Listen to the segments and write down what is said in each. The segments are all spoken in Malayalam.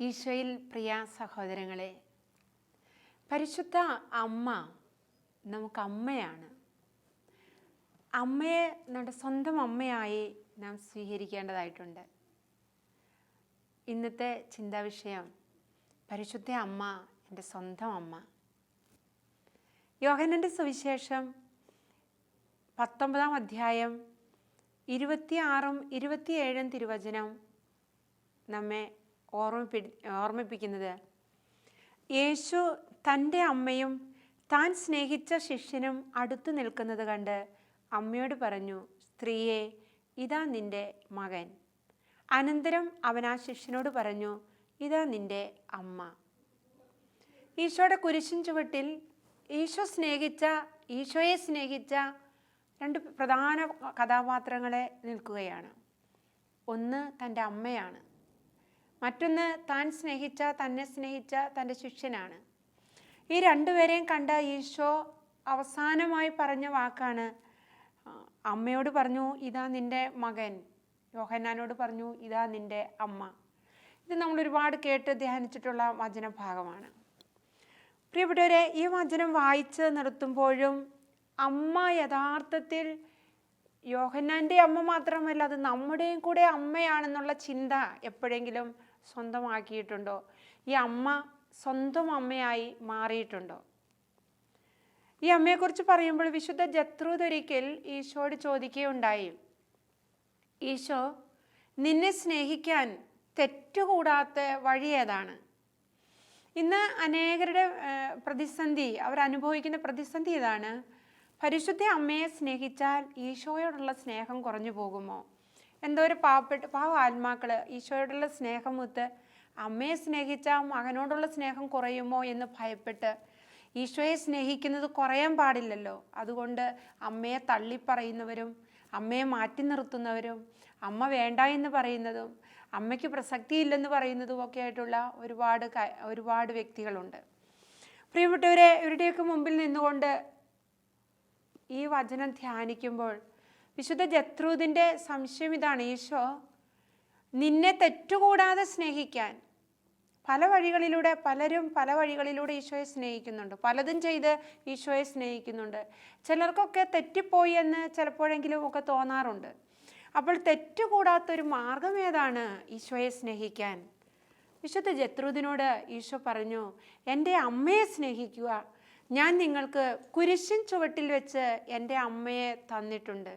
ഈശോയിൽ പ്രിയ സഹോദരങ്ങളെ പരിശുദ്ധ അമ്മ നമുക്ക് അമ്മയാണ്. അമ്മയെ നമ്മുടെ സ്വന്തം അമ്മയായി നാം സ്വീകരിക്കേണ്ടതായിട്ടുണ്ട്. ഇന്നത്തെ ചിന്താവിഷയം പരിശുദ്ധ അമ്മ എന്റെ സ്വന്തം അമ്മ. യോഹനന്റെ സുവിശേഷം പത്തൊമ്പതാം അധ്യായം ഇരുപത്തിയാറും ഇരുപത്തിയേഴും തിരുവചനം നമ്മെ ഓർമ്മിപ്പി ഓർമ്മിപ്പിക്കുന്നത്. യേശു തന്റെ അമ്മയും താൻ സ്നേഹിച്ച ശിഷ്യനും അടുത്തു നിൽക്കുന്നത് കണ്ട് അമ്മയോട് പറഞ്ഞു സ്ത്രീയെ ഇതാ നിന്റെ മകൻ. അനന്തരം അവൻ ആ ശിഷ്യനോട് പറഞ്ഞു ഇതാ നിന്റെ അമ്മ. ഈശോയുടെ കുരിശിൻ ചുവട്ടിൽ ഈശോ സ്നേഹിച്ച ഈശോയെ സ്നേഹിച്ച രണ്ട് പ്രധാന കഥാപാത്രങ്ങളെ നിൽക്കുകയാണ്. ഒന്ന് തന്റെ അമ്മയാണ്. മറ്റൊന്ന് താൻ സ്നേഹിച്ച തന്നെ സ്നേഹിച്ച തന്റെ ശിഷ്യനാണ്. ഈ രണ്ടുപേരെയും കണ്ട ഈശോ അവസാനമായി പറഞ്ഞ വാക്കാണ് അമ്മയോട് പറഞ്ഞു ഇതാ നിന്റെ മകൻ. യോഹന്നാനോട് പറഞ്ഞു ഇതാ നിന്റെ അമ്മ. ഇത് നമ്മൾ ഒരുപാട് കേട്ട് ധ്യാനിച്ചിട്ടുള്ള വചനഭാഗമാണ്. പ്രിയപ്പെട്ടവരെ ഈ വചനം വായിച്ച് നിർത്തുമ്പോഴും അമ്മ യഥാർത്ഥത്തിൽ യോഹന്നാന്റെ അമ്മ മാത്രമല്ല അത് നമ്മുടെയും കൂടെ അമ്മയാണെന്നുള്ള ചിന്ത എപ്പോഴെങ്കിലും സ്വന്തമാക്കിയിട്ടുണ്ടോ? ഈ അമ്മ സ്വന്തം അമ്മയായി മാറിയിട്ടുണ്ടോ? ഈ അമ്മയെക്കുറിച്ച് പറയുമ്പോൾ വിശുദ്ധ ജത്രുതൊരിക്കൽ ഈശോയോട് ചോദിക്കുകയുണ്ടായി ഈശോ നിന്നെ സ്നേഹിക്കാൻ തെറ്റുകൂടാത്ത വഴി ഏതാണ്? ഇന്ന് അനേകരുടെ പ്രതിസന്ധി അവരനുഭവിക്കുന്ന പ്രതിസന്ധി ഇതാണ് പരിശുദ്ധ അമ്മയെ സ്നേഹിച്ചാൽ ഈശോയോടുള്ള സ്നേഹം കുറഞ്ഞു പോകുമോ? എന്തോ ഒരു പാവപ്പെട്ട പാവ ആത്മാക്കൾ ഈശോയോടുള്ള സ്നേഹമൊത്ത് അമ്മയെ സ്നേഹിച്ചാൽ മകനോടുള്ള സ്നേഹം കുറയുമോ എന്ന് ഭയപ്പെട്ട് ഈശോയെ സ്നേഹിക്കുന്നത് കുറയാൻ പാടില്ലല്ലോ. അതുകൊണ്ട് അമ്മയെ തള്ളിപ്പറയുന്നവരും അമ്മയെ മാറ്റി നിർത്തുന്നവരും അമ്മ വേണ്ട എന്ന് പറയുന്നതും അമ്മയ്ക്ക് പ്രസക്തിയില്ലെന്ന് പറയുന്നതും ഒക്കെ ആയിട്ടുള്ള ഒരുപാട് ഒരുപാട് വ്യക്തികളുണ്ട്. പ്രിയപ്പെട്ടവരെ ഇവരുടെയൊക്കെ മുമ്പിൽ നിന്നുകൊണ്ട് ഈ വചനം ധ്യാനിക്കുമ്പോൾ വിശുദ്ധ ജത്രൂദിന്റെ സംശയം ഇതാണ് ഈശോ നിന്നെ തെറ്റുകൂടാതെ സ്നേഹിക്കാൻ പല വഴികളിലൂടെ പലരും പല വഴികളിലൂടെ ഈശോയെ സ്നേഹിക്കുന്നുണ്ട്. പലതും ചെയ്ത് ഈശോയെ സ്നേഹിക്കുന്നുണ്ട്. ചിലർക്കൊക്കെ തെറ്റിപ്പോയി എന്ന് ചിലപ്പോഴെങ്കിലും ഒക്കെ തോന്നാറുണ്ട്. അപ്പോൾ തെറ്റുകൂടാത്തൊരു മാർഗം ഏതാണ് ഈശോയെ സ്നേഹിക്കാൻ? വിശുദ്ധ ജത്രൂദിനോട് ഈശോ പറഞ്ഞു എന്റെ അമ്മയെ സ്നേഹിക്കുക ഞാൻ നിങ്ങൾക്ക് കുരിശിൻ ചുവട്ടിൽ വെച്ച് എന്റെ അമ്മയെ തന്നിട്ടുണ്ട്.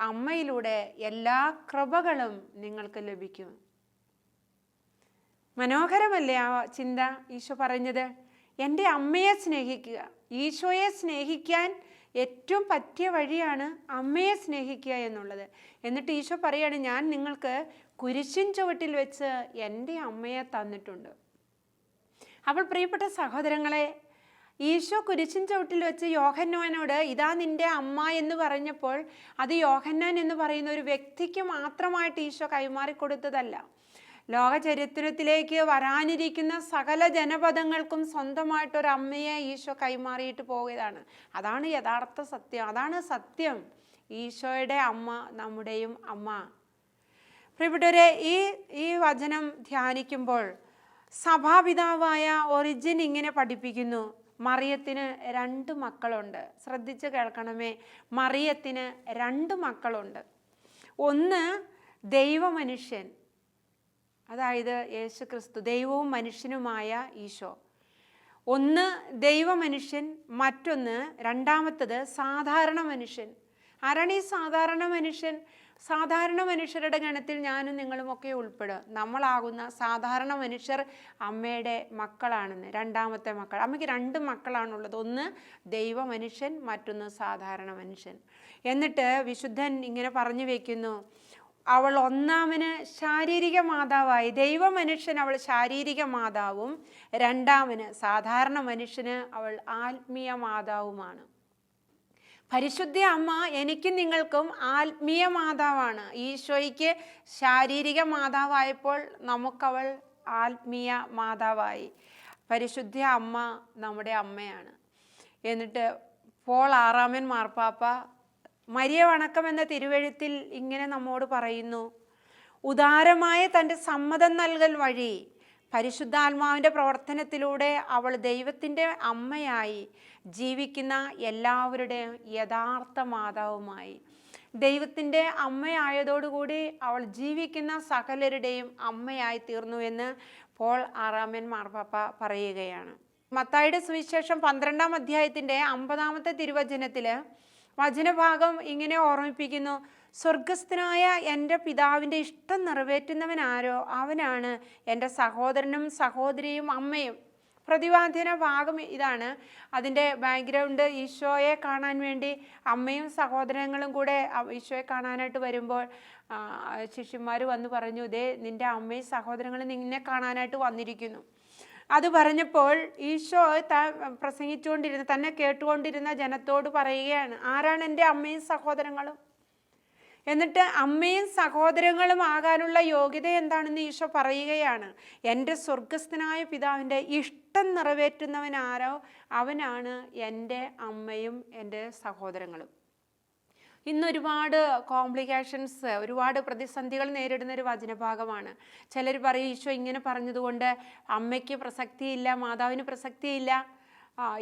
അമ്മയിലൂടെ എല്ലാ കൃപകളും നിങ്ങൾക്ക് ലഭിക്കും. മനോഹരമല്ലേ ആ ചിന്ത ഈശോ പറഞ്ഞത്? എന്റെ അമ്മയെ സ്നേഹിക്കുക ഈശോയെ സ്നേഹിക്കാൻ ഏറ്റവും പറ്റിയ വഴിയാണ് അമ്മയെ സ്നേഹിക്കുക എന്നുള്ളത്. എന്നിട്ട് ഈശോ പറയാണ് ഞാൻ നിങ്ങൾക്ക് കുരിശിൻ ചുവട്ടിൽ വെച്ച് എന്റെ അമ്മയെ തന്നിട്ടുണ്ട്. അപ്പോൾ പ്രിയപ്പെട്ട സഹോദരങ്ങളെ ഈശോ കുരിശിൻ ചവിട്ടിൽ വെച്ച് യോഹന്നോനോട് ഇതാ നിന്റെ അമ്മ എന്ന് പറഞ്ഞപ്പോൾ അത് യോഹന്നാൻ എന്ന് പറയുന്ന ഒരു വ്യക്തിക്ക് മാത്രമായിട്ട് ഈശോ കൈമാറി കൊടുത്തതല്ല. ലോക ചരിത്രത്തിലേക്ക് വരാനിരിക്കുന്ന സകല ജനപദങ്ങൾക്കും സ്വന്തമായിട്ടൊരു അമ്മയെ ഈശോ കൈമാറിയിട്ട് പോയതാണ്. അതാണ് യഥാർത്ഥ സത്യം. അതാണ് സത്യം. ഈശോയുടെ അമ്മ നമ്മുടെയും അമ്മ. പ്രിയപ്പെട്ടവരെ ഈ ഈ വചനം ധ്യാനിക്കുമ്പോൾ സഭാപിതാവായ ഒറിജിൻ ഇങ്ങനെ പഠിപ്പിക്കുന്നു. മറിയത്തിന് രണ്ട് മക്കളുണ്ട്. ശ്രദ്ധിച്ച് കേൾക്കണമേ. മറിയത്തിന് രണ്ട് മക്കളുണ്ട്. ഒന്ന് ദൈവമനുഷ്യൻ. അതായത് യേശു ക്രിസ്തു ദൈവവും മനുഷ്യനുമായ ഈശോ. ഒന്ന് ദൈവമനുഷ്യൻ മറ്റൊന്ന് രണ്ടാമത്തത് സാധാരണ മനുഷ്യൻ. ആരാണ് ഈ സാധാരണ മനുഷ്യൻ? സാധാരണ മനുഷ്യരുടെ ഗണത്തിൽ ഞാനും നിങ്ങളുമൊക്കെ ഉൾപ്പെടും. നമ്മളാകുന്ന സാധാരണ മനുഷ്യർ അമ്മയുടെ മക്കളാണെന്ന് രണ്ടാമത്തെ മക്കൾ. അമ്മയ്ക്ക് രണ്ട് മക്കളാണുള്ളത്. ഒന്ന് ദൈവ മനുഷ്യൻ മറ്റൊന്ന് സാധാരണ മനുഷ്യൻ. എന്നിട്ട് വിശുദ്ധൻ ഇങ്ങനെ പറഞ്ഞു വയ്ക്കുന്നു അവൾ ഒന്നാമന് ശാരീരിക മാതാവായി. ദൈവ മനുഷ്യൻ അവൾ ശാരീരിക മാതാവും രണ്ടാമന് സാധാരണ മനുഷ്യന് അവൾ ആത്മീയ മാതാവുമാണ്. പരിശുദ്ധ അമ്മ എനിക്കും നിങ്ങൾക്കും ആത്മീയ മാതാവാണ്. ഈശോയ്ക്ക് ശാരീരിക മാതാവായപ്പോൾ നമുക്കവൾ ആത്മീയ മാതാവായി. പരിശുദ്ധ അമ്മ നമ്മുടെ അമ്മയാണ്. എന്നിട്ട് പോൾ ആറാമൻ മാർപ്പാപ്പ മരിയ വണക്കം എന്ന തിരുവഴുത്തിൽ ഇങ്ങനെ നമ്മോട് പറയുന്നു ഉദാരമായ തന്റെ സമ്മതം നൽകൽ വഴി പരിശുദ്ധാത്മാവിന്റെ പ്രവർത്തനത്തിലൂടെ അവൾ ദൈവത്തിന്റെ അമ്മയായി ജീവിക്കുന്ന എല്ലാവരുടെയും യഥാർത്ഥ മാതാവുമായി. ദൈവത്തിന്റെ അമ്മയായതോടുകൂടി അവൾ ജീവിക്കുന്ന സകലരുടെയും അമ്മയായി തീർന്നു എന്ന് പോൾ ആറാമൻ മാർപ്പാപ്പ പറയുകയാണ്. മത്തായിയുടെ സുവിശേഷം പന്ത്രണ്ടാം അധ്യായത്തിന്റെ അമ്പതാമത്തെ തിരുവചനത്തിൽ വചനഭാഗം ഇങ്ങനെ ഓർമ്മിപ്പിക്കുന്നു. സ്വർഗസ്ഥനായ എന്റെ പിതാവിന്റെ ഇഷ്ടം നിറവേറ്റുന്നവനാരോ അവനാണ് എന്റെ സഹോദരനും സഹോദരിയും അമ്മയും. പ്രതിപാദ്യന ഭാഗം ഇതാണ്. അതിന്റെ ബാക്ക്ഗ്രൗണ്ട് ഈശോയെ കാണാൻ വേണ്ടി അമ്മയും സഹോദരങ്ങളും കൂടെ ഈശോയെ കാണാനായിട്ട് വരുമ്പോൾ ശിഷ്യന്മാർ വന്ന് പറഞ്ഞു ഇതേ നിന്റെ അമ്മയും സഹോദരങ്ങളും നിന്നെ കാണാനായിട്ട് വന്നിരിക്കുന്നു. അത് പറഞ്ഞപ്പോൾ ഈശോ ത പ്രസംഗിച്ചുകൊണ്ടിരുന്ന തന്നെ കേട്ടുകൊണ്ടിരുന്ന ജനത്തോട് പറയുകയാണ് ആരാണ് എന്റെ അമ്മയും സഹോദരങ്ങളും? എന്നിട്ട് അമ്മയും സഹോദരങ്ങളും ആകാനുള്ള യോഗ്യത എന്താണെന്ന് ഈശോ പറയുകയാണ്. എന്റെ സ്വർഗസ്ഥനായ പിതാവിന്റെ ഇഷ്ടം നിറവേറ്റുന്നവൻ ആരോ അവനാണ് എന്റെ അമ്മയും എന്റെ സഹോദരങ്ങളും. ഇന്ന് ഒരുപാട് കോംപ്ലിക്കേഷൻസ് ഒരുപാട് പ്രതിസന്ധികൾ നേരിടുന്ന ഒരു വചനഭാഗമാണ്. ചിലർ പറയും ഈശോ ഇങ്ങനെ പറഞ്ഞതുകൊണ്ട് അമ്മയ്ക്ക് പ്രസക്തിയില്ല മാതാവിന് പ്രസക്തിയില്ല.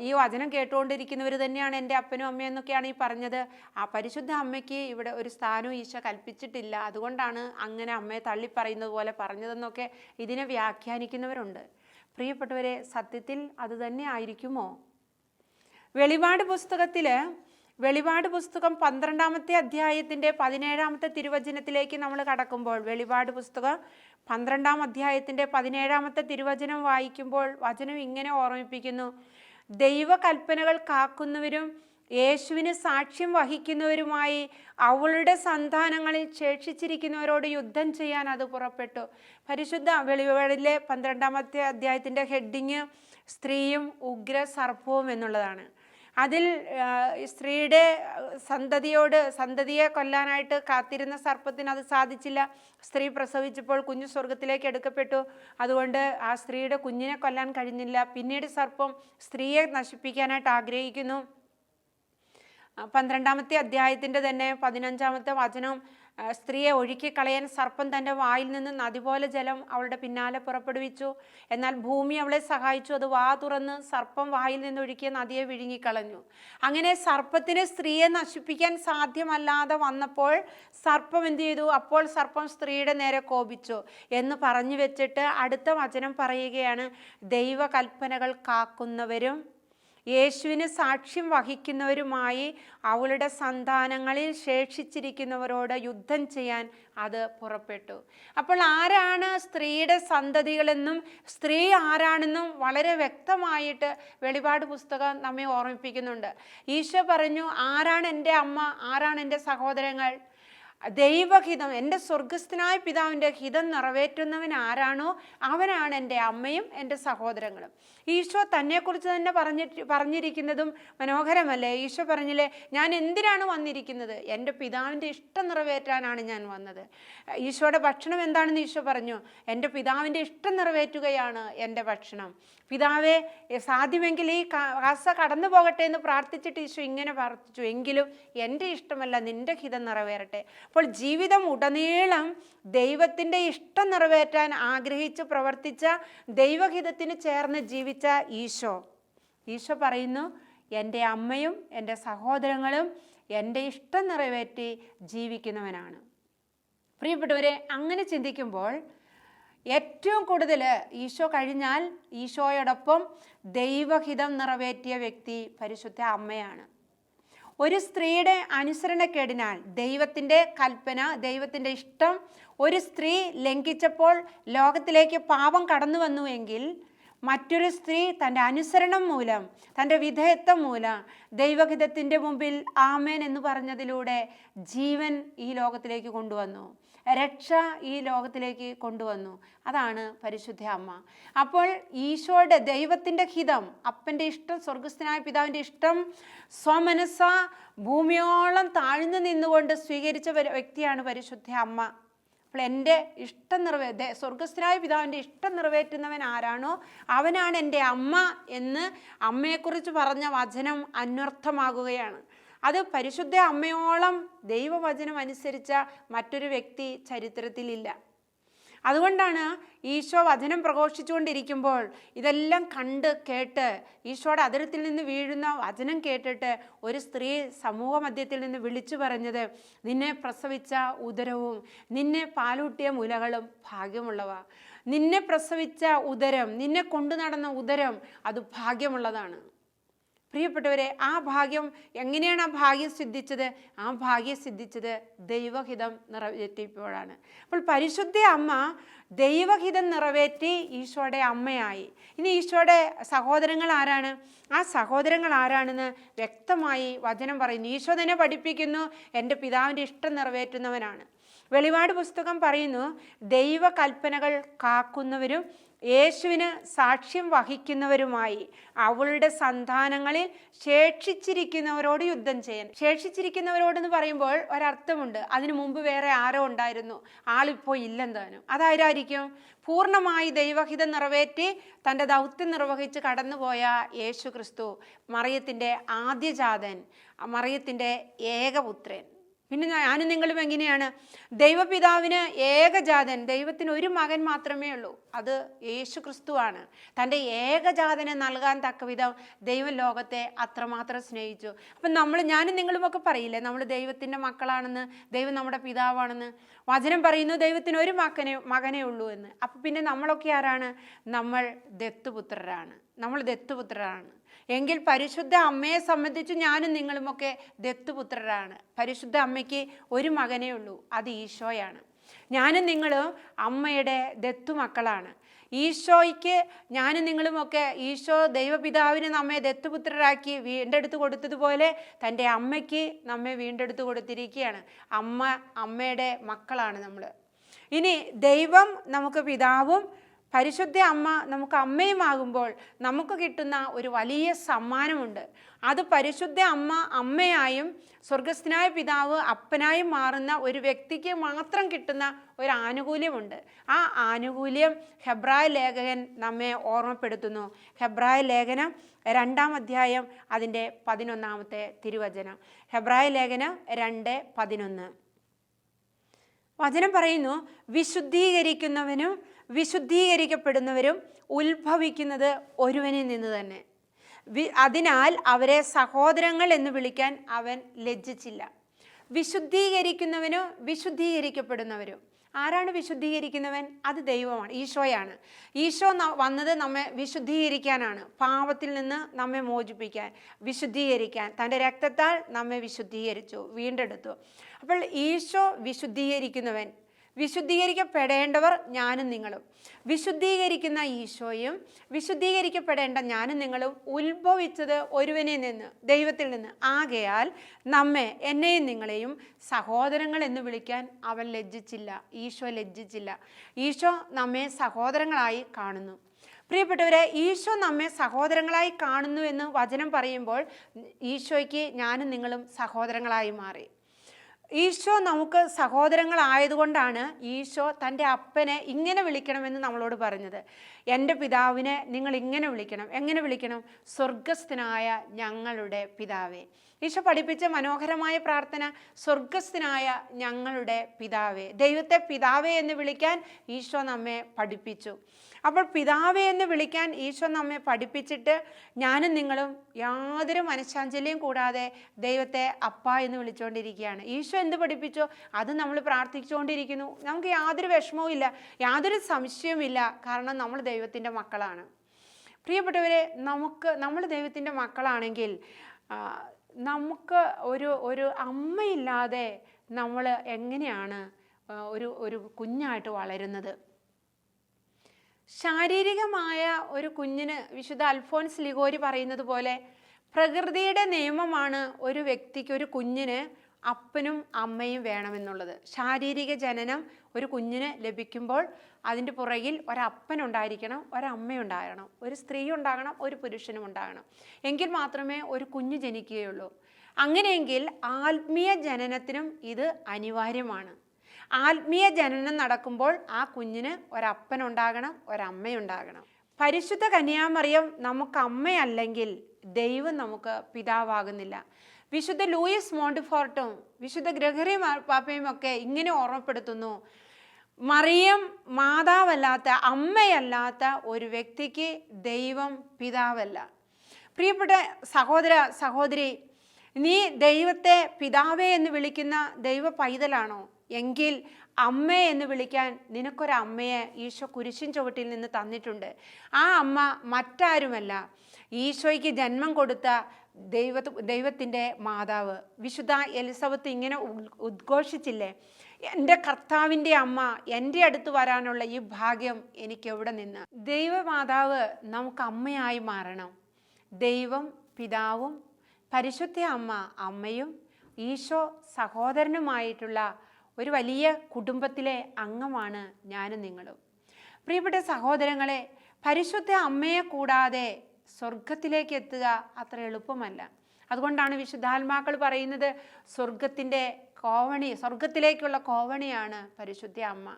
ഈ വചനം കേട്ടുകൊണ്ടിരിക്കുന്നവർ തന്നെയാണ് എന്റെ അപ്പനും അമ്മയും എന്നൊക്കെയാണ് ഈ പറഞ്ഞത്. ആ പരിശുദ്ധ അമ്മയ്ക്ക് ഇവിടെ ഒരു സ്ഥാനവും ഈശ കൽപ്പിച്ചിട്ടില്ല. അതുകൊണ്ടാണ് അങ്ങനെ അമ്മയെ തള്ളിപ്പറയുന്നത് പോലെ പറഞ്ഞതെന്നൊക്കെ ഇതിനെ വ്യാഖ്യാനിക്കുന്നവരുണ്ട്. പ്രിയപ്പെട്ടവരെ സത്യത്തിൽ അത് തന്നെ ആയിരിക്കുമോ? വെളിപാട് പുസ്തകത്തിൽ വെളിപാട് പുസ്തകം പന്ത്രണ്ടാമത്തെ അധ്യായത്തിന്റെ പതിനേഴാമത്തെ തിരുവചനത്തിലേക്ക് നമ്മൾ കടക്കുമ്പോൾ വെളിപാട് പുസ്തകം പന്ത്രണ്ടാം അധ്യായത്തിന്റെ പതിനേഴാമത്തെ തിരുവചനം വായിക്കുമ്പോൾ വചനം ഇങ്ങനെ ഓർമ്മിപ്പിക്കുന്നു. ദൈവകൽപ്പനകൾ കാക്കുന്നവരും യേശുവിന് സാക്ഷ്യം വഹിക്കുന്നവരുമായി അവളുടെ സന്താനങ്ങളിൽ ശേഷിച്ചിരിക്കുന്നവരോട് യുദ്ധം ചെയ്യാൻ അത് പുറപ്പെട്ടു. പരിശുദ്ധ വെളിവുകളിലെ പന്ത്രണ്ടാമത്തെ അധ്യായത്തിന്റെ ഹെഡിങ് സ്ത്രീയും ഉഗ്ര സർപ്പവും എന്നുള്ളതാണ്. അതിൽ സ്ത്രീയുടെ സന്തതിയോട് സന്തതിയെ കൊല്ലാനായിട്ട് കാത്തിരുന്ന സർപ്പത്തിന് അത് സാധിച്ചില്ല. സ്ത്രീ പ്രസവിച്ചപ്പോൾ കുഞ്ഞു സ്വർഗത്തിലേക്ക് എടുക്കപ്പെട്ടു. അതുകൊണ്ട് ആ സ്ത്രീയുടെ കുഞ്ഞിനെ കൊല്ലാൻ കഴിഞ്ഞില്ല. പിന്നീട് സർപ്പം സ്ത്രീയെ നശിപ്പിക്കാനായിട്ട് ആഗ്രഹിക്കുന്നു. പന്ത്രണ്ടാമത്തെ അധ്യായത്തിന്റെ തന്നെ പതിനഞ്ചാമത്തെ വചനം സ്ത്രീയെ ഒഴുക്കിക്കളയാൻ സർപ്പം തന്റെ വായിൽ നിന്ന് നദി പോലെ ജലം അവളുടെ പിന്നാലെ പുറപ്പെടുവിച്ചു. എന്നാൽ ഭൂമി അവളെ സഹായിച്ചു. അത് വാ തുറന്ന് സർപ്പം വായിൽ നിന്ന് ഒഴുക്കിയ നദിയെ വിഴുങ്ങിക്കളഞ്ഞു. അങ്ങനെ സർപ്പത്തിന് സ്ത്രീയെ നശിപ്പിക്കാൻ സാധ്യമല്ലാതെ വന്നപ്പോൾ സർപ്പം എന്തു ചെയ്തു? അപ്പോൾ സർപ്പം സ്ത്രീയുടെ നേരെ കോപിച്ചു എന്ന് പറഞ്ഞു വെച്ചിട്ട് അടുത്ത വചനം പറയുകയാണ് ദൈവകൽപ്പനകൾ കാക്കുന്നവരും യേശുവിന് സാക്ഷ്യം വഹിക്കുന്നവരുമായി അവളുടെ സന്താനങ്ങളിൽ ശേഷിച്ചിരിക്കുന്നവരോട് യുദ്ധം ചെയ്യാൻ അത് പുറപ്പെട്ടു. അപ്പോൾ ആരാണ് സ്ത്രീയുടെ സന്തതികളെന്നും സ്ത്രീ ആരാണെന്നും വളരെ വ്യക്തമായിട്ട് വെളിപാട് പുസ്തകം നമ്മെ ഓർമ്മിപ്പിക്കുന്നുണ്ട്. ഈശോ പറഞ്ഞു ആരാണ് എന്റെ അമ്മ? ആരാണ് എന്റെ സഹോദരങ്ങൾ? ദൈവഹിതം എന്റെ സ്വർഗസ്ഥനായ പിതാവിന്റെ ഹിതം നിറവേറ്റുന്നവൻ ആരാണോ? അവനാണ് എന്റെ അമ്മയും എന്റെ സഹോദരങ്ങളും. ഈശോ തന്നെക്കുറിച്ച് തന്നെ പറഞ്ഞിട്ട് പറഞ്ഞിരിക്കുന്നതും മനോഹരമല്ലേ? ഈശോ പറഞ്ഞില്ലേ ഞാൻ എന്തിനാണ് വന്നിരിക്കുന്നത്? എന്റെ പിതാവിന്റെ ഇഷ്ടം നിറവേറ്റാനാണ് ഞാൻ വന്നത്. ഈശോയുടെ ഭക്ഷണം എന്താണെന്ന് ഈശോ പറഞ്ഞു? എന്റെ പിതാവിന്റെ ഇഷ്ടം നിറവേറ്റുകയാണ് എന്റെ ഭക്ഷണം. പിതാവെ സാധ്യമെങ്കിൽ ഈ കാസ കടന്നു പോകട്ടെ എന്ന് പ്രാർത്ഥിച്ചിട്ട് ഈശോ ഇങ്ങനെ പ്രാർത്ഥിച്ചു. എങ്കിലും എന്റെ ഇഷ്ടമല്ല നിന്റെ ഹിതം നിറവേറട്ടെ. അപ്പോൾ ജീവിതം ഉടനീളം ദൈവത്തിന്റെ ഇഷ്ടം നിറവേറ്റാൻ ആഗ്രഹിച്ച് പ്രവർത്തിച്ച ദൈവഹിതത്തിന് ചേർന്ന് ജീവിച്ച ഈശോ. ഈശോ പറയുന്നു എന്റെ അമ്മയും എന്റെ സഹോദരങ്ങളും എന്റെ ഇഷ്ടം നിറവേറ്റി ജീവിക്കുന്നവനാണ്. പ്രിയപ്പെട്ടവരെ അങ്ങനെ ചിന്തിക്കുമ്പോൾ ഏറ്റവും കൂടുതൽ ഈശോ കഴിഞ്ഞാൽ ഈശോയോടൊപ്പം ദൈവഹിതം നിറവേറ്റിയ വ്യക്തി പരിശുദ്ധ അമ്മയാണ്. ഒരു സ്ത്രീയുടെ അനുസരണക്കേടിനാൽ ദൈവത്തിന്റെ കൽപ്പന ദൈവത്തിന്റെ ഇഷ്ടം ഒരു സ്ത്രീ ലംഘിച്ചപ്പോൾ ലോകത്തിലേക്ക് പാപം കടന്നു വന്നുവെങ്കിൽ മറ്റൊരു സ്ത്രീ തന്റെ അനുസരണം മൂലം തന്റെ വിധേയത്വം മൂലം ദൈവഹിതത്തിന്റെ മുമ്പിൽ ആമേൻ എന്ന് പറഞ്ഞതിലൂടെ ജീവൻ ഈ ലോകത്തിലേക്ക് കൊണ്ടുവന്നു. രക്ഷ ഈ ലോകത്തിലേക്ക് കൊണ്ടുവന്നു. അതാണ് പരിശുദ്ധ അമ്മ. അപ്പോൾ ഈശോയുടെ ദൈവത്തിന്റെ ഹിതം അപ്പന്റെ ഇഷ്ടം സ്വർഗസ്ഥനായ പിതാവിന്റെ ഇഷ്ടം സ്വമനസ്സ ഭൂമിയോളം താഴ്ന്നു നിന്നുകൊണ്ട് സ്വീകരിച്ച വ്യക്തിയാണ് പരിശുദ്ധ അമ്മ. അപ്പോൾ എന്റെ ഇഷ്ടം നിറവേ സ്വർഗസ്ഥനായ പിതാവിന്റെ ഇഷ്ടം നിറവേറ്റുന്നവൻ ആരാണോ അവനാണ് എന്റെ അമ്മ എന്ന് അമ്മയെക്കുറിച്ച് പറഞ്ഞ വചനം അന്വർത്ഥമാകുകയാണ്. അത് പരിശുദ്ധ അമ്മയോളം ദൈവവചനം അനുസരിച്ച മറ്റൊരു വ്യക്തി ചരിത്രത്തിലില്ല. അതുകൊണ്ടാണ് ഈശോ വചനം പ്രഘോഷിച്ചുകൊണ്ടിരിക്കുമ്പോൾ ഇതെല്ലാം കണ്ട് കേട്ട് ഈശോയുടെ അതിരത്തിൽ നിന്ന് വീഴുന്ന വചനം കേട്ടിട്ട് ഒരു സ്ത്രീ സമൂഹ മധ്യത്തിൽ നിന്ന് വിളിച്ചു പറഞ്ഞത് നിന്നെ പ്രസവിച്ച ഉദരവും നിന്നെ പാലൂട്ടിയ മുലകളും ഭാഗ്യമുള്ളവ. നിന്നെ പ്രസവിച്ച ഉദരം നിന്നെ കൊണ്ടു നടന്ന ഉദരം അത് ഭാഗ്യമുള്ളതാണ്. പ്രിയപ്പെട്ടവരെ ആ ഭാഗ്യം എങ്ങനെയാണ് ആ ഭാഗ്യം സിദ്ധിച്ചത്? ആ ഭാഗ്യം സിദ്ധിച്ചത് ദൈവഹിതം നിറവേറ്റിയപ്പോഴാണ്. അപ്പോൾ പരിശുദ്ധ അമ്മ ദൈവഹിതം നിറവേറ്റി ഈശോയുടെ അമ്മയായി. ഇനി ഈശോയുടെ സഹോദരങ്ങൾ ആരാണ്? ആ സഹോദരങ്ങൾ ആരാണെന്ന് വ്യക്തമായി വചനം പറയുന്നു. ഈശോ തന്നെ പഠിപ്പിക്കുന്നു എന്റെ പിതാവിന്റെ ഇഷ്ടം നിറവേറ്റുന്നവനാണ്. വെളിപാട് പുസ്തകം പറയുന്നു ദൈവകൽപ്പനകൾ കാക്കുന്നവരും യേശുവിന് സാക്ഷ്യം വഹിക്കുന്നവരുമായി അവളുടെ സന്താനങ്ങളിൽ ശേഷിച്ചിരിക്കുന്നവരോട് യുദ്ധം ചെയ്യാൻ. ശേഷിച്ചിരിക്കുന്നവരോടെന്ന് പറയുമ്പോൾ ഒരർത്ഥമുണ്ട്. അതിനു മുമ്പ് വേറെ ആരോ ഉണ്ടായിരുന്നു. ആളിപ്പോൾ ഇല്ലെന്താനും. അതാരായിരിക്കും? പൂർണമായി ദൈവഹിതം നിറവേറ്റി തന്റെ ദൗത്യം നിർവഹിച്ച് കടന്നുപോയ യേശു ക്രിസ്തു മറിയത്തിന്റെ ആദ്യജാതൻ മറിയത്തിന്റെ ഏകപുത്രൻ. പിന്നെ ഞാനും നിങ്ങളും എങ്ങനെയാണ്? ദൈവപിതാവിന് ഏകജാതൻ ദൈവത്തിന് ഒരു മകൻ മാത്രമേ ഉള്ളൂ. അത് യേശു ക്രിസ്തുവാണ് തന്റെ ഏകജാതനെ നൽകാൻ തക്കവിധം ദൈവം ലോകത്തെ അത്രമാത്രം സ്നേഹിച്ചു. അപ്പം നമ്മൾ ഞാനും നിങ്ങളുമൊക്കെ പറയില്ലേ നമ്മൾ ദൈവത്തിന്റെ മക്കളാണെന്ന് ദൈവം നമ്മുടെ പിതാവാണെന്ന്. വചനം പറയുന്നു ദൈവത്തിന് ഒരു മകനെ മകനേ ഉള്ളൂ എന്ന്. അപ്പം പിന്നെ നമ്മളൊക്കെ ആരാണ്? നമ്മൾ ദത്തുപുത്രരാണ്. നമ്മൾ ദത്തുപുത്രരാണ്. എങ്കിൽ പരിശുദ്ധ അമ്മയെ സംബന്ധിച്ച് ഞാനും നിങ്ങളുമൊക്കെ ദത്തുപുത്രരാണ്. പരിശുദ്ധ അമ്മയ്ക്ക് ഒരു മകനേ ഉള്ളൂ അത് ഈശോയാണ്. ഞാനും നിങ്ങളും അമ്മയുടെ ദത്തുമക്കളാണ്. ഈശോയ്ക്ക് ഞാനും നിങ്ങളുമൊക്കെ ഈശോ ദൈവപിതാവിന് നമ്മെ ദത്തുപുത്രരാക്കി വീണ്ടെടുത്ത് കൊടുത്തതുപോലെ തന്റെ അമ്മയ്ക്ക് നമ്മെ വീണ്ടെടുത്ത് കൊടുത്തിരിക്കുകയാണ്. അമ്മ അമ്മയുടെ മക്കളാണ് നമ്മൾ ഇനി ദൈവം നമുക്ക് പിതാവും പരിശുദ്ധ അമ്മ നമുക്ക് അമ്മയുമാകുമ്പോൾ നമുക്ക് കിട്ടുന്ന ഒരു വലിയ സമ്മാനമുണ്ട്. അത് പരിശുദ്ധ അമ്മ അമ്മയായും സ്വർഗസ്ഥനായ പിതാവ് അപ്പനായും മാറുന്ന ഒരു വ്യക്തിക്ക് മാത്രം കിട്ടുന്ന ഒരു ആനുകൂല്യമുണ്ട്. ആ ആനുകൂല്യം ഹെബ്രായ ലേഖകൻ നമ്മെ ഓർമ്മപ്പെടുത്തുന്നു. ഹെബ്രായ ലേഖനം രണ്ടാം അധ്യായം അതിന്റെ പതിനൊന്നാമത്തെ തിരുവചനം. ഹെബ്രായ ലേഖനം രണ്ട് പതിനൊന്ന്. വചനം പറയുന്നു വിശുദ്ധീകരിക്കുന്നവനും വിശുദ്ധീകരിക്കപ്പെടുന്നവരും ഉത്ഭവിക്കുന്നത് ഒരുവനിൽ നിന്ന് തന്നെ. അതിനാൽ അവരെ സഹോദരങ്ങൾ എന്ന് വിളിക്കാൻ അവൻ ലജ്ജിച്ചില്ല. വിശുദ്ധീകരിക്കുന്നവനും വിശുദ്ധീകരിക്കപ്പെടുന്നവരും. ആരാണ് വിശുദ്ധീകരിക്കുന്നവൻ? അത് ദൈവമാണ് ഈശോയാണ്. ഈശോ വന്നത് നമ്മെ വിശുദ്ധീകരിക്കാനാണ് പാപത്തിൽ നിന്ന് നമ്മെ മോചിപ്പിക്കാൻ വിശുദ്ധീകരിക്കാൻ. തന്റെ രക്തത്താൽ നമ്മെ വിശുദ്ധീകരിച്ചു വീണ്ടെടുത്തു. അപ്പോൾ ഈശോ വിശുദ്ധീകരിക്കുന്നവൻ വിശുദ്ധീകരിക്കപ്പെടേണ്ടവർ ഞാനും നിങ്ങളും. വിശുദ്ധീകരിക്കുന്ന ഈശോയും വിശുദ്ധീകരിക്കപ്പെടേണ്ട ഞാനും നിങ്ങളും ഉത്ഭവിച്ചത് ഒരുവനിൽ നിന്ന് ദൈവത്തിൽ നിന്ന്. ആകയാൽ നമ്മെ എന്നെയും നിങ്ങളെയും സഹോദരങ്ങൾ എന്ന് വിളിക്കാൻ അവൻ ലജ്ജിച്ചില്ല ഈശോ ലജ്ജിച്ചില്ല. ഈശോ നമ്മെ സഹോദരങ്ങളായി കാണുന്നു. പ്രിയപ്പെട്ടവരെ ഈശോ നമ്മെ സഹോദരങ്ങളായി കാണുന്നു എന്ന് വചനം പറയുമ്പോൾ ഈശോയ്ക്ക് ഞാനും നിങ്ങളും സഹോദരങ്ങളായി മാറി. ഈശോ നമുക്ക് സഹോദരങ്ങളായതുകൊണ്ടാണ് ഈശോ തന്റെ അപ്പനെ ഇങ്ങനെ വിളിക്കണമെന്ന് നമ്മളോട് പറഞ്ഞത്. എന്റെ പിതാവിനെ നിങ്ങൾ ഇങ്ങനെ വിളിക്കണം. എങ്ങനെ വിളിക്കണം? സ്വർഗസ്ഥനായ ഞങ്ങളുടെ പിതാവേ. ഈശോ പഠിപ്പിച്ച മനോഹരമായ പ്രാർത്ഥന സ്വർഗസ്ഥനായ ഞങ്ങളുടെ പിതാവേ. ദൈവത്തെ പിതാവേ എന്ന് വിളിക്കാൻ ഈശോ നമ്മെ പഠിപ്പിച്ചു. അപ്പോൾ പിതാവേ എന്ന് വിളിക്കാൻ ഈശോ നമ്മെ പഠിപ്പിച്ചിട്ട് ഞാനും നിങ്ങളും യാതൊരു മനഃശാഞ്ചല്യം കൂടാതെ ദൈവത്തെ അപ്പ എന്ന് വിളിച്ചുകൊണ്ടിരിക്കുകയാണ്. ഈശോ എന്ത് പഠിപ്പിച്ചോ? അത് നമ്മൾ പ്രാർത്ഥിച്ചുകൊണ്ടിരിക്കുന്നു. നമുക്ക് യാതൊരു വിഷമവും ഇല്ല. യാതൊരു സംശയവുമില്ല കാരണം നമ്മൾ ദൈവത്തിന്റെ മക്കളാണ്. പ്രിയപ്പെട്ടവരെ നമുക്ക് നമ്മൾ ദൈവത്തിന്റെ മക്കളാണെങ്കിൽ നമുക്ക് ഒരു ഒരു അമ്മയില്ലാതെ നമ്മൾ എങ്ങനെയാണ് ഒരു ഒരു കുഞ്ഞായിട്ട് വളരുന്നത്? ശാരീരികമായ ഒരു കുഞ്ഞിന് വിശുദ്ധ അൽഫോൻസ് ലിഗോരി പറയുന്നത് പോലെ പ്രകൃതിയുടെ നിയമമാണ് ഒരു വ്യക്തിക്ക് ഒരു കുഞ്ഞിന് അപ്പനും അമ്മയും വേണമെന്നുള്ളത്. ശാരീരിക ജനനം ഒരു കുഞ്ഞിന് ലഭിക്കുമ്പോൾ അതിന്റെ പുറകിൽ ഒരപ്പൻ ഉണ്ടായിരിക്കണം ഒരമ്മയുണ്ടാകണം ഒരു സ്ത്രീ ഉണ്ടാകണം ഒരു പുരുഷനും ഉണ്ടാകണം. എങ്കിൽ മാത്രമേ ഒരു കുഞ്ഞ് ജനിക്കുകയുള്ളൂ. അങ്ങനെയെങ്കിൽ ആത്മീയ ജനനത്തിനും ഇത് അനിവാര്യമാണ്. ആത്മീയ ജനനം നടക്കുമ്പോൾ ആ കുഞ്ഞിന് ഒരപ്പനുണ്ടാകണം ഒരമ്മയുണ്ടാകണം പരിശുദ്ധ കന്യാമറിയം നമുക്ക് അമ്മയല്ലെങ്കിൽ ദൈവം നമുക്ക് പിതാവാകുന്നില്ല. വിശുദ്ധ ലൂയിസ് മോണ്ടിഫോർട്ടും വിശുദ്ധ ഗ്രഹറി പാപ്പയും ഒക്കെ ഇങ്ങനെ ഓർമ്മപ്പെടുത്തുന്നു. മറിയം മാതാവല്ലാത്ത അമ്മയല്ലാത്ത ഒരു വ്യക്തിക്ക് ദൈവം പിതാവല്ല. പ്രിയപ്പെട്ട സഹോദര സഹോദരി നീ ദൈവത്തെ പിതാവേ എന്ന് വിളിക്കുന്ന ദൈവ പൈതലാണോ? എങ്കിൽ അമ്മ എന്ന് വിളിക്കാൻ നിനക്കൊരമ്മയെ ഈശോ കുരിശിൻ ചുവട്ടിൽ നിന്ന് തന്നിട്ടുണ്ട്. ആ അമ്മ മറ്റാരുമല്ല. ഈശോയ്ക്ക് ജന്മം കൊടുത്ത ദൈവ ദൈവത്തിന്റെ മാതാവ് വിശുദ്ധ എലിസബത്ത് ഇങ്ങനെ ഉദ്- ഉദ്ഘോഷിച്ചില്ലേ? എന്റെ കർത്താവിന്റെ അമ്മ എന്റെ അടുത്ത് വരാനുള്ള ഈ ഭാഗ്യം എനിക്ക് എവിടെ നിന്ന്? ദൈവമാതാവ് നമുക്ക് അമ്മയായി മാറണം. ദൈവം പിതാവും പരിശുദ്ധ അമ്മ അമ്മയും ഈശോ സഹോദരനുമായിട്ടുള്ള ഒരു വലിയ കുടുംബത്തിലെ അംഗമാണ് ഞാനും നിങ്ങളും. പ്രിയപ്പെട്ട സഹോദരങ്ങളെ പരിശുദ്ധ അമ്മയെ കൂടാതെ സ്വർഗത്തിലേക്ക് എത്തുക അത്ര എളുപ്പമല്ല. അതുകൊണ്ടാണ് വിശുദ്ധാത്മാക്കൾ പറയുന്നത് സ്വർഗത്തിന്റെ കോവണി സ്വർഗത്തിലേക്കുള്ള കോവണിയാണ് പരിശുദ്ധ അമ്മ.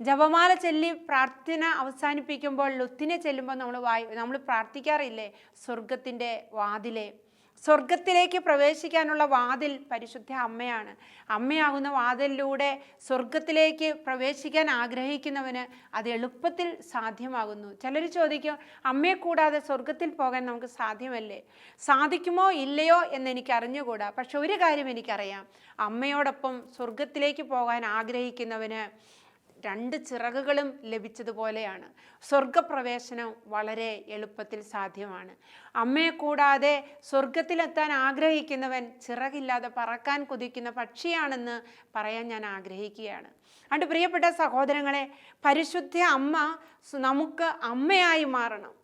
ജപമാല ചൊല്ലി പ്രാർത്ഥന അവസാനിപ്പിക്കുമ്പോൾ ലുത്തിനെ ചെല്ലുമ്പോൾ നമ്മൾ വായി നമ്മൾ പ്രാർത്ഥിക്കാറില്ലേ? സ്വർഗത്തിന്റെ വാതിലെ സ്വർഗത്തിലേക്ക് പ്രവേശിക്കാനുള്ള വാതിൽ പരിശുദ്ധ അമ്മയാണ്. അമ്മയാകുന്ന വാതിലിലൂടെ സ്വർഗത്തിലേക്ക് പ്രവേശിക്കാൻ ആഗ്രഹിക്കുന്നവന് അത് എളുപ്പത്തിൽ സാധ്യമാകുന്നു. ചിലർ ചോദിക്കും അമ്മയെ കൂടാതെ സ്വർഗത്തിൽ പോകാൻ നമുക്ക് സാധ്യമല്ലേ? സാധിക്കുമോ ഇല്ലയോ എന്ന് എനിക്ക് അറിഞ്ഞുകൂടാ. പക്ഷെ ഒരു കാര്യം എനിക്കറിയാം. അമ്മയോടൊപ്പം സ്വർഗത്തിലേക്ക് പോകാൻ ആഗ്രഹിക്കുന്നവന് രണ്ട് ചിറകുകളും ലഭിച്ചതുപോലെയാണ്. സ്വർഗപ്രവേശനം വളരെ എളുപ്പത്തിൽ സാധ്യമാണ്. അമ്മയെ കൂടാതെ സ്വർഗത്തിലെത്താൻ ആഗ്രഹിക്കുന്നവൻ ചിറകില്ലാതെ പറക്കാൻ കൊതിക്കുന്ന പക്ഷിയാണെന്ന് പറയാൻ ഞാൻ ആഗ്രഹിക്കുകയാണ്. അതുകൊണ്ട് പ്രിയപ്പെട്ട സഹോദരങ്ങളെ പരിശുദ്ധ അമ്മ നമുക്ക് അമ്മയായി മാറണം.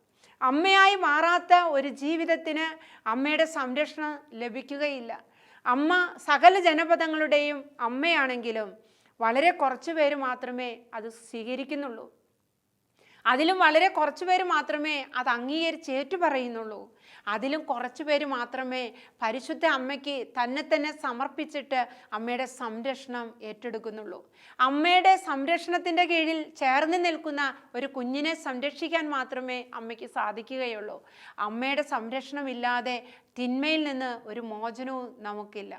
അമ്മയായി മാറാത്ത ഒരു ജീവിതത്തിന് അമ്മയുടെ സംരക്ഷണം ലഭിക്കുകയില്ല. അമ്മ സകല ജനപദങ്ങളുടെയും അമ്മയാണെങ്കിലും വളരെ കുറച്ച് പേര് മാത്രമേ അത് സ്വീകരിക്കുന്നുള്ളൂ. അതിലും വളരെ കുറച്ച് പേര് മാത്രമേ അത് അംഗീകരിച്ച് ഏറ്റു പറയുന്നുള്ളൂ അതിലും കുറച്ച് പേര് മാത്രമേ പരിശുദ്ധ അമ്മയ്ക്ക് തന്നെ തന്നെ സമർപ്പിച്ചിട്ട് അമ്മയുടെ സംരക്ഷണം ഏറ്റെടുക്കുന്നുള്ളൂ. അമ്മയുടെ സംരക്ഷണത്തിന്റെ കീഴിൽ ചേർന്ന് നിൽക്കുന്ന ഒരു കുഞ്ഞിനെ സംരക്ഷിക്കാൻ മാത്രമേ അമ്മയ്ക്ക് സാധിക്കുകയുള്ളൂ. അമ്മയുടെ സംരക്ഷണമില്ലാതെ തിന്മയിൽ നിന്ന് ഒരു മോചനവും നമുക്കില്ല.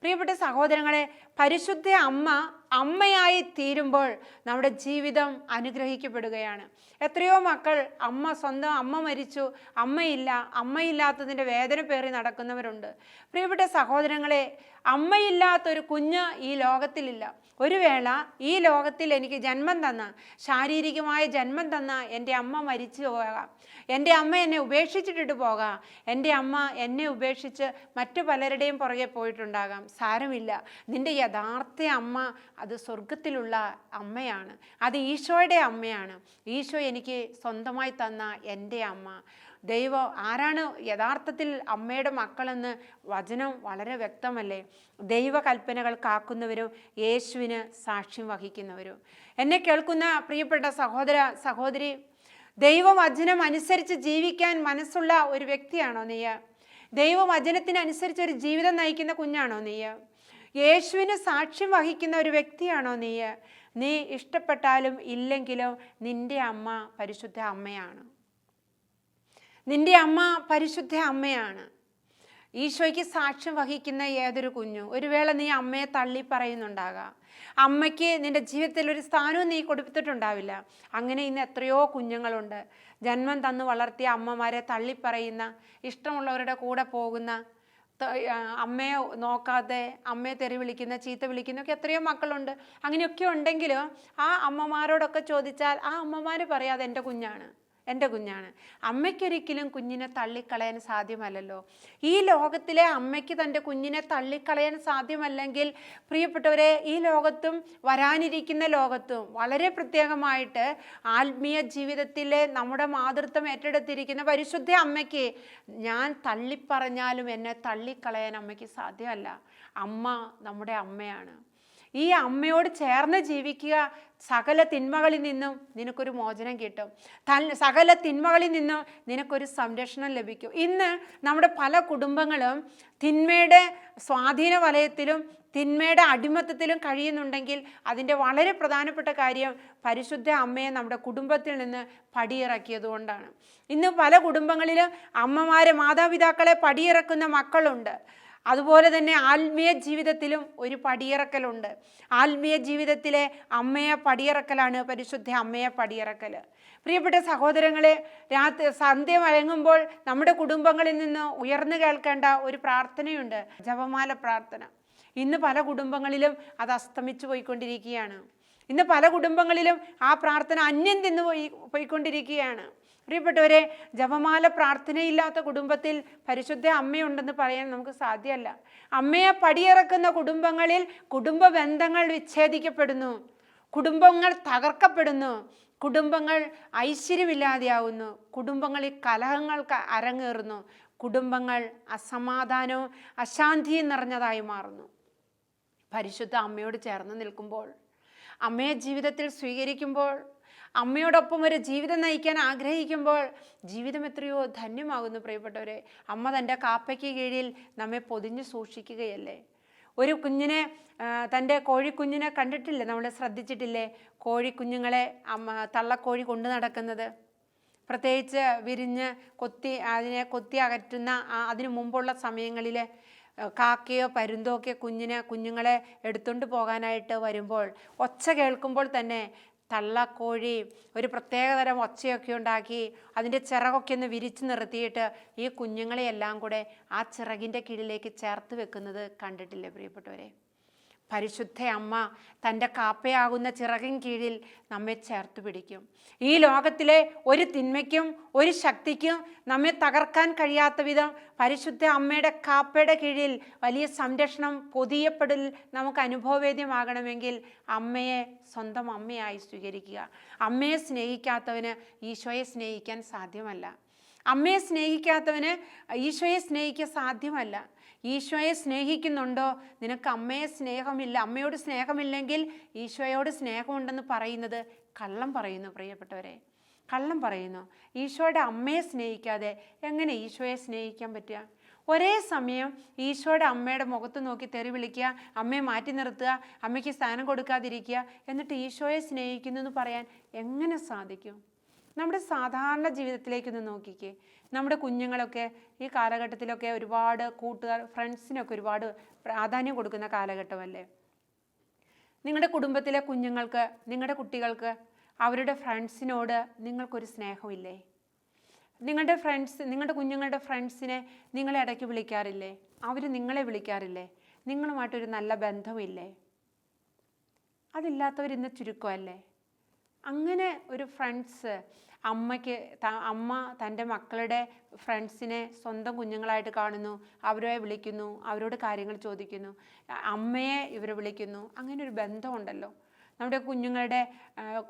പ്രിയപ്പെട്ട സഹോദരങ്ങളെ പരിശുദ്ധ അമ്മ അമ്മയായി തീരുമ്പോൾ നമ്മുടെ ജീവിതം അനുഗ്രഹിക്കപ്പെടുകയാണ്. എത്രയോ മക്കൾ അമ്മ സ്വന്തം അമ്മ മരിച്ചു അമ്മയില്ല അമ്മയില്ലാത്തതിന്റെ വേദന പേറി നടക്കുന്നവരുണ്ട്. പ്രിയപ്പെട്ട സഹോദരങ്ങളെ അമ്മയില്ലാത്തൊരു കുഞ്ഞ് ഈ ലോകത്തിലില്ല. ഒരു വേള ഈ ലോകത്തിൽ എനിക്ക് ജന്മം തന്ന ശാരീരികമായ ജന്മം തന്ന എന്റെ അമ്മ മരിച്ചു പോകാം. എന്റെ അമ്മ എന്നെ ഉപേക്ഷിച്ചിട്ടിട്ട് പോകാം. എന്റെ അമ്മ എന്നെ ഉപേക്ഷിച്ച് മറ്റു പലരുടെയും പുറകെ പോയിട്ടുണ്ടാകാം. സാരമില്ല. നിന്റെ യഥാർത്ഥ അമ്മ അത് സ്വർഗത്തിലുള്ള അമ്മയാണ്. അത് ഈശോയുടെ അമ്മയാണ്. ഈശോ എനിക്ക് സ്വന്തമായി തന്ന എന്റെ അമ്മ. ദൈവം ആരാണ് യഥാർത്ഥത്തിൽ അമ്മയുടെ മക്കളെന്ന് വചനം വളരെ വ്യക്തമല്ലേ? ദൈവകൽപ്പനകൾ കാക്കുന്നവരും യേശുവിന് സാക്ഷ്യം വഹിക്കുന്നവരും. എന്നെ കേൾക്കുന്ന പ്രിയപ്പെട്ട സഹോദര സഹോദരി ദൈവവചനം അനുസരിച്ച് ജീവിക്കാൻ മനസ്സുള്ള ഒരു വ്യക്തിയാണോ നീയ? ദൈവവചനത്തിനനുസരിച്ച് ഒരു ജീവിതം നയിക്കുന്ന കുഞ്ഞാണോ നീ യേശുവിന് സാക്ഷ്യം വഹിക്കുന്ന ഒരു വ്യക്തിയാണോ നീ? നീ ഇഷ്ടപ്പെട്ടാലും ഇല്ലെങ്കിലും നിന്റെ അമ്മ പരിശുദ്ധ അമ്മയാണ്. നിന്റെ അമ്മ പരിശുദ്ധ അമ്മയാണ്. ഈശോയ്ക്ക് സാക്ഷ്യം വഹിക്കുന്ന ഏതൊരു കുഞ്ഞു? ഒരു വേള നീ അമ്മയെ തള്ളി പറയുന്നുണ്ടാകാം. അമ്മയ്ക്ക് നിന്റെ ജീവിതത്തിൽ ഒരു സ്ഥാനവും നീ കൊടുത്തിട്ടുണ്ടാവില്ല. അങ്ങനെ ഇന്ന് എത്രയോ കുഞ്ഞുങ്ങളുണ്ട്. ജന്മം തന്നു വളർത്തിയ അമ്മമാരെ തള്ളിപ്പറയുന്ന ഇഷ്ടമുള്ളവരുടെ കൂടെ പോകുന്ന അമ്മയെ നോക്കാതെ അമ്മയെ തെറി വിളിക്കുന്ന ചീത്ത വിളിക്കുന്ന ഒക്കെ എത്രയോ മക്കളുണ്ട്. അങ്ങനെയൊക്കെ ഉണ്ടെങ്കിലും ആ അമ്മമാരോടൊക്കെ ചോദിച്ചാൽ ആ അമ്മമാർ പറയാതെ എന്റെ കുഞ്ഞാണ്. എന്റെ കുഞ്ഞാണ്. അമ്മയ്ക്കൊരിക്കലും കുഞ്ഞിനെ തള്ളിക്കളയാൻ സാധ്യമല്ലല്ലോ. ഈ ലോകത്തിലെ അമ്മയ്ക്ക് തന്റെ കുഞ്ഞിനെ തള്ളിക്കളയാൻ സാധ്യമല്ലെങ്കിൽ പ്രിയപ്പെട്ടവരെ ഈ ലോകത്തും വരാനിരിക്കുന്ന ലോകത്തും വളരെ പ്രത്യേകമായിട്ട് ആത്മീയ ജീവിതത്തിലെ നമ്മുടെ മാതൃത്വം ഏറ്റെടുത്തിരിക്കുന്ന പരിശുദ്ധ അമ്മയ്ക്ക് ഞാൻ തള്ളിപ്പറഞ്ഞാലും എന്നെ തള്ളിക്കളയാൻ അമ്മയ്ക്ക് സാധ്യമല്ല. അമ്മ നമ്മുടെ അമ്മയാണ്. ഈ അമ്മയോട് ചേർന്ന് ജീവിക്കുക സകല തിന്മകളിൽ നിന്നും നിനക്കൊരു മോചനം കിട്ടും. തൽ സകല തിന്മകളിൽ നിന്നും നിനക്കൊരു സംരക്ഷണം ലഭിക്കും. ഇന്ന് നമ്മുടെ പല കുടുംബങ്ങളും തിന്മയുടെ സ്വാധീന വലയത്തിലും തിന്മയുടെ അടിമത്തത്തിലും കഴിയുന്നുണ്ടെങ്കിൽ അതിന്റെ വളരെ പ്രധാനപ്പെട്ട കാര്യം പരിശുദ്ധ അമ്മയെ നമ്മുടെ കുടുംബത്തിൽ നിന്ന് പടിയിറക്കിയതുകൊണ്ടാണ് ഇന്ന് പല കുടുംബങ്ങളിലും അമ്മമാരെ മാതാപിതാക്കളെ പടിയിറക്കുന്ന മക്കളുണ്ട്. അതുപോലെ തന്നെ ആത്മീയ ജീവിതത്തിലും ഒരു പടിയിറക്കലുണ്ട്. ആത്മീയ ജീവിതത്തിലെ അമ്മയെ പടിയിറക്കലാണ് പരിശുദ്ധ അമ്മയെ പടിയിറക്കൽ പ്രിയപ്പെട്ട സഹോദരങ്ങളെ രാത്രി സന്ധ്യ വഴങ്ങുമ്പോൾ നമ്മുടെ കുടുംബങ്ങളിൽ നിന്ന് ഉയർന്നു കേൾക്കേണ്ട ഒരു പ്രാർത്ഥനയുണ്ട് ജപമാല പ്രാർത്ഥന. ഇന്ന് പല കുടുംബങ്ങളിലും അത് അസ്തമിച്ചു പോയിക്കൊണ്ടിരിക്കുകയാണ്. ഇന്ന് പല കുടുംബങ്ങളിലും ആ പ്രാർത്ഥന അന്യം തിന്നു പോയി പോയിക്കൊണ്ടിരിക്കുകയാണ്. പ്രിയപ്പെട്ടവരെ ജപമാല പ്രാർത്ഥനയില്ലാത്ത കുടുംബത്തിൽ പരിശുദ്ധ അമ്മയുണ്ടെന്ന് പറയാൻ നമുക്ക് സാധ്യമല്ല. അമ്മയെ പടിയിറക്കുന്ന കുടുംബങ്ങളിൽ കുടുംബ ബന്ധങ്ങൾ വിച്ഛേദിക്കപ്പെടുന്നു. കുടുംബങ്ങൾ തകർക്കപ്പെടുന്നു. കുടുംബങ്ങൾ ഐശ്വര്യമില്ലാതെയാവുന്നു. കുടുംബങ്ങളിൽ കലഹങ്ങൾക്ക് അരങ്ങേറുന്നു. കുടുംബങ്ങൾ അസമാധാനവും അശാന്തിയും നിറഞ്ഞതായി മാറുന്നു. പരിശുദ്ധ അമ്മയോട് ചേർന്ന് നിൽക്കുമ്പോൾ അമ്മയെ ജീവിതത്തിൽ സ്വീകരിക്കുമ്പോൾ അമ്മയോടൊപ്പം ഒരു ജീവിതം നയിക്കാൻ ആഗ്രഹിക്കുമ്പോൾ ജീവിതം എത്രയോ ധന്യമാകുന്നു പ്രിയപ്പെട്ടവരെ. അമ്മ തന്റെ കാപ്പയ്ക്ക് കീഴിൽ നമ്മെ പൊതിഞ്ഞു സൂക്ഷിക്കുകയല്ലേ? ഒരു കുഞ്ഞിനെ തന്റെ കോഴിക്കുഞ്ഞിനെ കണ്ടിട്ടില്ലേ? നമ്മൾ ശ്രദ്ധിച്ചിട്ടില്ലേ? കോഴിക്കുഞ്ഞുങ്ങളെ അമ്മ തള്ളക്കോഴി കൊണ്ടു നടക്കുന്നത്. പ്രത്യേകിച്ച് വിരിഞ്ഞ് കൊത്തി അതിനെ കൊത്തി അകറ്റുന്ന അതിനു മുമ്പുള്ള സമയങ്ങളിൽ കാക്കയോ പരുന്തോ ഒക്കെ കുഞ്ഞിനെ കുഞ്ഞുങ്ങളെ എടുത്തുകൊണ്ട് പോകാനായിട്ട് വരുമ്പോൾ ഒച്ച കേൾക്കുമ്പോൾ തന്നെ തള്ളക്കോഴി ഒരു പ്രത്യേകതരം ഒച്ചയൊക്കെ ഉണ്ടാക്കി അതിന്റെ ചിറകൊക്കെ ഒന്ന് വിരിച്ചു നിർത്തിയിട്ട് ഈ കുഞ്ഞുങ്ങളെയെല്ലാം കൂടെ ആ ചിറകിന്റെ കീഴിലേക്ക് ചേർത്ത് വെക്കുന്നത് കണ്ടിട്ടില്ലേ പ്രിയപ്പെട്ടവരെ? പരിശുദ്ധ അമ്മ തന്റെ കാപ്പയാകുന്ന ചിറകിൻ കീഴിൽ നമ്മെ ചേർത്ത് പിടിക്കും. ഈ ലോകത്തിലെ ഒരു തിന്മയ്ക്കും ഒരു ശക്തിക്കും നമ്മെ തകർക്കാൻ കഴിയാത്ത വിധം പരിശുദ്ധ അമ്മയുടെ കാപ്പയുടെ കീഴിൽ വലിയ സംരക്ഷണം പൊതിയപ്പെടൽ നമുക്ക് അനുഭവവേദ്യമാകണമെങ്കിൽ അമ്മയെ സ്വന്തം അമ്മയായി സ്വീകരിക്കുക. അമ്മയെ സ്നേഹിക്കാത്തവന് ഈശോയെ സ്നേഹിക്കാൻ സാധ്യമല്ല. അമ്മയെ സ്നേഹിക്കാത്തവന് ഈശോയെ സ്നേഹിക്കാൻ സാധ്യമല്ല. ഈശോയെ സ്നേഹിക്കുന്നുണ്ടോ? നിനക്ക് അമ്മയെ സ്നേഹമില്ല അമ്മയോട് സ്നേഹമില്ലെങ്കിൽ ഈശോയോട് സ്നേഹമുണ്ടെന്ന് പറയുന്നത് കള്ളം പറയുന്നു പ്രിയപ്പെട്ടവരെ. കള്ളം പറയുന്നു. ഈശോയുടെ അമ്മയെ സ്നേഹിക്കാതെ എങ്ങനെ ഈശോയെ സ്നേഹിക്കാൻ പറ്റുക? ഒരേ സമയം ഈശോയുടെ അമ്മയുടെ മുഖത്ത് നോക്കി തെറി വിളിക്കുക അമ്മയെ മാറ്റി നിർത്തുക അമ്മയ്ക്ക് സ്ഥാനം കൊടുക്കാതിരിക്കുക എന്നിട്ട് ഈശോയെ സ്നേഹിക്കുന്നു എന്ന് പറയാൻ എങ്ങനെ സാധിക്കും? നമ്മുടെ സാധാരണ ജീവിതത്തിലേക്ക് ഒന്ന് നോക്കിക്കേ. നമ്മുടെ കുഞ്ഞുങ്ങളൊക്കെ ഈ കാലഘട്ടത്തിലൊക്കെ ഒരുപാട് കൂട്ടുകാർ ഫ്രണ്ട്സിനൊക്കെ ഒരുപാട് പ്രാധാന്യം കൊടുക്കുന്ന കാലഘട്ടമല്ലേ? നിങ്ങളുടെ കുടുംബത്തിലെ കുഞ്ഞുങ്ങൾക്ക് നിങ്ങളുടെ കുട്ടികൾക്ക് അവരുടെ ഫ്രണ്ട്സിനോട് നിങ്ങൾക്കൊരു സ്നേഹമില്ലേ? നിങ്ങളുടെ ഫ്രണ്ട്സ് നിങ്ങളുടെ കുഞ്ഞുങ്ങളുടെ ഫ്രണ്ട്സിനെ നിങ്ങളെ ഇടയ്ക്ക് വിളിക്കാറില്ലേ? അവർ നിങ്ങളെ വിളിക്കാറില്ലേ? നിങ്ങളുമായിട്ടൊരു നല്ല ബന്ധമില്ലേ? അതില്ലാത്തവരിന്ന് ചുരുക്കമല്ലേ? അങ്ങനെ ഒരു ഫ്രണ്ട്സ് അമ്മയ്ക്ക് അമ്മ തന്റെ മക്കളുടെ ഫ്രണ്ട്സിനെ സ്വന്തം കുഞ്ഞുങ്ങളായിട്ട് കാണുന്നു അവരെ വിളിക്കുന്നു അവരോട് കാര്യങ്ങൾ ചോദിക്കുന്നു അമ്മയെ ഇവർ വിളിക്കുന്നു അങ്ങനെ ഒരു ബന്ധമുണ്ടല്ലോ. നമ്മുടെ കുഞ്ഞുങ്ങളുടെ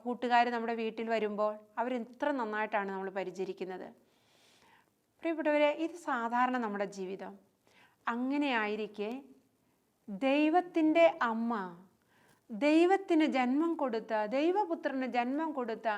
കൂട്ടുകാർ നമ്മുടെ വീട്ടിൽ വരുമ്പോൾ അവർ നന്നായിട്ടാണ് നമ്മൾ പരിചരിക്കുന്നത്. പ്രിയപ്പെട്ടവരെ ഇത് സാധാരണ നമ്മുടെ ജീവിതം. അങ്ങനെയായിരിക്കെ ദൈവത്തിന്റെ അമ്മ ദൈവത്തിന് ജന്മം കൊടുത്ത ദൈവപുത്രന് ജന്മം കൊടുത്ത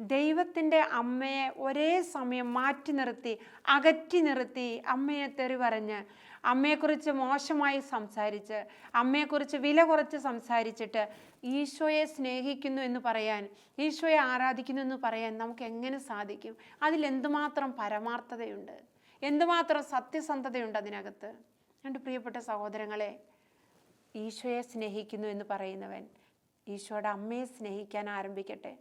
ദൈവത്തിന്റെ അമ്മയെ ഒരേ സമയം മാറ്റി നിർത്തി അകറ്റി നിർത്തി അമ്മയെ തെറി പറഞ്ഞ് അമ്മയെക്കുറിച്ച് മോശമായി സംസാരിച്ച് അമ്മയെക്കുറിച്ച് വില കുറച്ച് സംസാരിച്ചിട്ട് ഈശോയെ സ്നേഹിക്കുന്നു എന്ന് പറയാൻ ഈശോയെ ആരാധിക്കുന്നു എന്ന് പറയാൻ നമുക്ക് എങ്ങനെ സാധിക്കും? അതിൽ എന്തുമാത്രം പരമാർത്ഥതയുണ്ട്? എന്തുമാത്രം സത്യസന്ധതയുണ്ട് അതിനകത്ത്? രണ്ട് പ്രിയപ്പെട്ട സഹോദരങ്ങളെ ഈശോയെ സ്നേഹിക്കുന്നു എന്ന് പറയുന്നവൻ. ഈശോയുടെ അമ്മയെ സ്നേഹിക്കാൻ ആരംഭിക്കട്ടെ.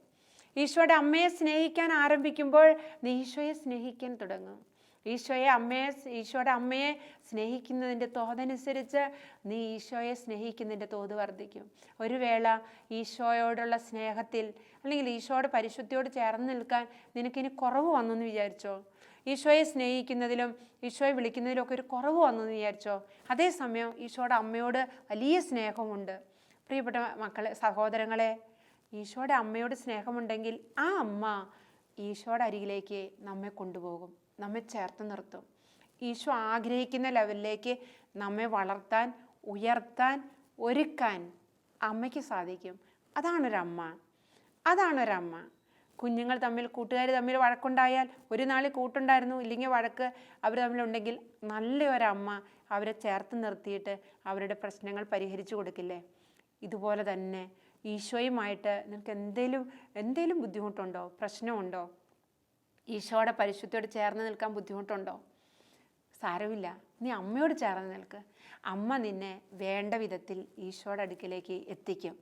ഈശോയുടെ അമ്മയെ സ്നേഹിക്കാൻ ആരംഭിക്കുമ്പോൾ നീ ഈശോയെ സ്നേഹിക്കാൻ തുടങ്ങും. ഈശോയെ അമ്മയെ ഈശോയുടെ അമ്മയെ സ്നേഹിക്കുന്നതിന്റെ തോതനുസരിച്ച് നീ ഈശോയെ സ്നേഹിക്കുന്നതിന്റെ തോത് വർദ്ധിക്കും. ഒരു വേള ഈശോയോടുള്ള സ്നേഹത്തിൽ അല്ലെങ്കിൽ ഈശോയുടെ പരിശുദ്ധിയോട് ചേർന്ന് നിൽക്കാൻ നിനക്കിനി കുറവ് വന്നെന്ന് വിചാരിച്ചോ? ഈശോയെ സ്നേഹിക്കുന്നതിലും ഈശോയെ വിളിക്കുന്നതിലും ഒക്കെ ഒരു കുറവ് വന്നെന്ന് വിചാരിച്ചോ? അതേസമയം ഈശോയുടെ അമ്മയോട് വലിയ സ്നേഹമുണ്ട്. പ്രിയപ്പെട്ട മക്കളെ സഹോദരങ്ങളെ ഈശോയുടെ അമ്മയോട് സ്നേഹമുണ്ടെങ്കിൽ ആ അമ്മ ഈശോയുടെ അരികിലേക്ക് നമ്മെ കൊണ്ടുപോകും നമ്മെ ചേർത്ത് നിർത്തും. ഈശോ ആഗ്രഹിക്കുന്ന ലെവലിലേക്ക് നമ്മെ വളർത്താൻ ഉയർത്താൻ ഒരുക്കാൻ അമ്മയ്ക്ക് സാധിക്കും. അതാണൊരമ്മ. അതാണൊരമ്മ. കുഞ്ഞുങ്ങൾ തമ്മിൽ കൂട്ടുകാർ തമ്മിൽ വഴക്കുണ്ടായാൽ ഒരു നാളിൽ കൂട്ടുണ്ടായിരുന്നു ഇല്ലെങ്കിൽ വഴക്ക് അവർ തമ്മിലുണ്ടെങ്കിൽ നല്ല ഒരമ്മ അവരെ ചേർത്ത് നിർത്തിയിട്ട് അവരുടെ പ്രശ്നങ്ങൾ പരിഹരിച്ചു കൊടുക്കില്ലേ? ഇതുപോലെ തന്നെ ഈശോയുമായിട്ട് നിനക്ക് എന്തേലും എന്തേലും ബുദ്ധിമുട്ടുണ്ടോ? പ്രശ്നമുണ്ടോ? ഈശോയുടെ പരിശുദ്ധിയോട് ചേർന്ന് നിൽക്കാൻ ബുദ്ധിമുട്ടുണ്ടോ? സാരമില്ല. നീ അമ്മയോട് ചേർന്ന് നിൽക്ക്. അമ്മ നിന്നെ വേണ്ട വിധത്തിൽ ഈശോയുടെ അടുക്കിലേക്ക് എത്തിക്കും.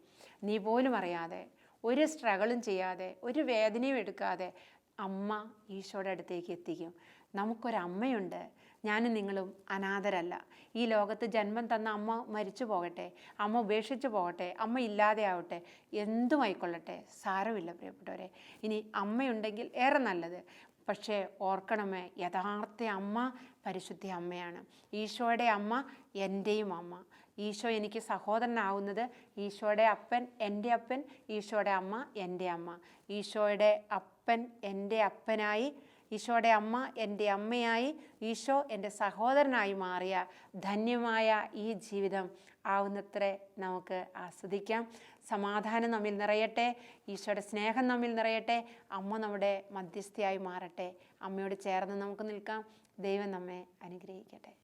നീ പോലും അറിയാതെ ഒരു സ്ട്രഗിളും ചെയ്യാതെ ഒരു വേദനയും എടുക്കാതെ അമ്മ ഈശോയുടെ അടുത്തേക്ക് എത്തിക്കും. നമുക്കൊരമ്മയുണ്ട്. ഞാനും നിങ്ങളും അനാഥരല്ല. ഈ ലോകത്ത് ജന്മം തന്ന അമ്മ മരിച്ചു പോകട്ടെ അമ്മ ഉപേക്ഷിച്ചു പോകട്ടെ അമ്മ ഇല്ലാതെ ആവട്ടെ എന്തുമായിക്കൊള്ളട്ടെ സാരമില്ല പ്രിയപ്പെട്ടവരെ. ഇനി അമ്മയുണ്ടെങ്കിൽ ഏറെ നല്ലത്. പക്ഷേ ഓർക്കണമേ യഥാർത്ഥ അമ്മ പരിശുദ്ധി അമ്മയാണ്. ഈശോയുടെ അമ്മ എന്റെയും അമ്മ. ഈശോ എനിക്ക് സഹോദരനാവുന്നത്. ഈശോയുടെ അപ്പൻ എന്റെ അപ്പൻ ഈശോയുടെ അമ്മ എന്റെ അമ്മ. ഈശോയുടെ അപ്പൻ എന്റെ അപ്പനായി ഈശോയുടെ അമ്മ എന്റെ അമ്മയായി ഈശോ എന്റെ സഹോദരനായി മാറിയ ധന്യമായ ഈ ജീവിതം ആവുന്നത്ര നമുക്ക് ആസ്വദിക്കാം. സമാധാനം നമ്മിൽ നിറയട്ടെ ഈശോയുടെ സ്നേഹം നമ്മിൽ നിറയട്ടെ അമ്മ നമ്മുടെ മധ്യസ്ഥയായി മാറട്ടെ. അമ്മയോട് ചേർന്ന് നമുക്ക് നിൽക്കാം. ദൈവം നമ്മെ അനുഗ്രഹിക്കട്ടെ.